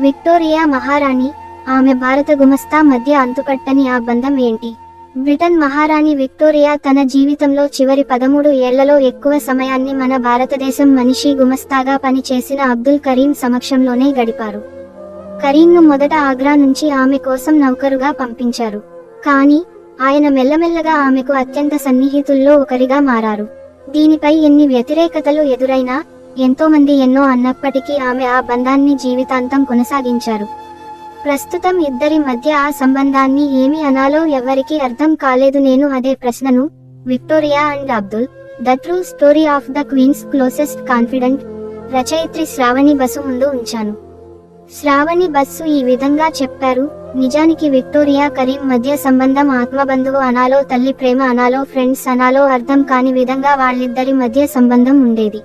Victoria మహారాణి ఆమె భారత గుమస్తా మధ్య అంతుకట్టని ఆ బంధం ఏంటి? బ్రిటన్ మహారాణి విక్టోరియా తన జీవితంలో చివరి పదమూడు ఏళ్ళలో ఎక్కువ సమయాన్ని మన భారతదేశం మనిషి గుమస్తాగా పనిచేసిన అబ్దుల్ కరీం సమక్షంలోనే గడిపారు. కరీంను మొదట ఆగ్రా నుంచి ఆమె కోసం నౌకరుగా పంపించారు. కానీ ఆయన మెల్లమెల్లగా ఆమెకు అత్యంత సన్నిహితుల్లో ఒకరిగా మారారు. దీనిపై ఎన్ని వ్యతిరేకతలు ఎదురైనా ఎంతో మంది ఎన్నో అన్నప్పటికీ ఆమె ఆ బంధాన్ని జీవితాంతం కొనసాగించారు. ప్రస్తుతం ఇద్దరి మధ్య ఆ సంబంధాన్ని ఏమి అనాలో ఎవరికీ అర్థం కాలేదు. నేను అదే ప్రశ్నను Victoria and Abdul the true story of the queen's closest confidant రచయిత్రి శ్రావణి బసు ముందు ఉంచాను. శ్రావణి బస్సు ఈ విధంగా చెప్పారు నిజానికి విక్టోరియా కరీం మధ్య సంబంధం ఆత్మబంధువు అనాలో తల్లి ప్రేమ అనాలో ఫ్రెండ్స్ అనాలో అర్థం కాని విధంగా వాళ్ళిద్దరి మధ్య సంబంధం ఉండేది.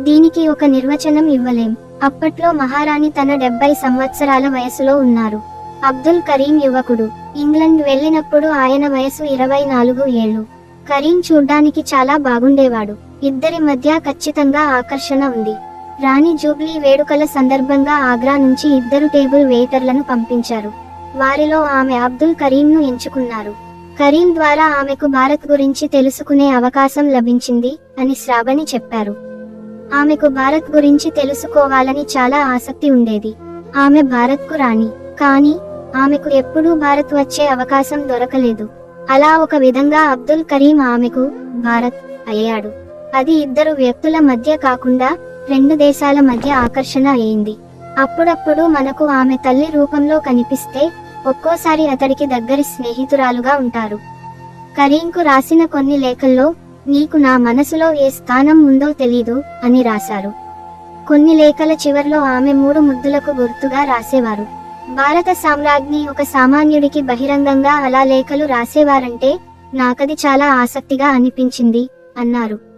దీనికి ఒక నిర్వచనం ఇవ్వలేం. అప్పట్లో మహారాణి తన డెబ్బై సంవత్సరాల వయసులో ఉన్నారు. అబ్దుల్ కరీం యువకుడు. ఇంగ్లండ్ వెళ్ళినప్పుడు ఆయన వయసు ఇరవై నాలుగు ఏళ్ళు. కరీం చూడ్డానికి చాలా బాగుండేవాడు. ఇద్దరి మధ్య ఖచ్చితంగా ఆకర్షణ ఉంది. రాణి జూబ్లీ వేడుకల సందర్భంగా ఆగ్రా నుంచి ఇద్దరు టేబుల్ వెయిటర్లను పంపించారు. వారిలో ఆమె అబ్దుల్ కరీంను ఎంచుకున్నారు. కరీం ద్వారా ఆమెకు భారత్ గురించి తెలుసుకునే అవకాశం లభించింది అని శ్రావణి చెప్పారు. ఆమెకు భారత్ గురించి తెలుసుకోవాలని చాలా ఆసక్తి ఉండేది. ఆమె భారత్కు రాణి. కానీ ఆమెకు ఎప్పుడూ భారత్ వచ్చే అవకాశం దొరకలేదు. అలా ఒక విధంగా అబ్దుల్ కరీం ఆమెకు భారత్ అయ్యాడు. అది ఇద్దరు వ్యక్తుల మధ్య కాకుండా రెండు దేశాల మధ్య ఆకర్షణ అయింది. అప్పుడప్పుడు మనకు ఆమె తల్లి రూపంలో కనిపిస్తే ఒక్కోసారి అతడికి దగ్గరి స్నేహితురాలుగా ఉంటారు. కరీంకు రాసిన కొన్ని లేఖల్లో నీకు నా మనసులో ఏ స్థానం ఉందో తెలీదు అని రాశారు. కొన్ని లేఖల చివర్లో ఆమె మూడు ముద్దులకు గుర్తుగా రాసేవారు. భారత సామ్రాజ్ఞి ఒక సామాన్యుడికి బహిరంగంగా అలా లేఖలు రాసేవారంటే నాకది చాలా ఆసక్తిగా అనిపించింది అన్నారు.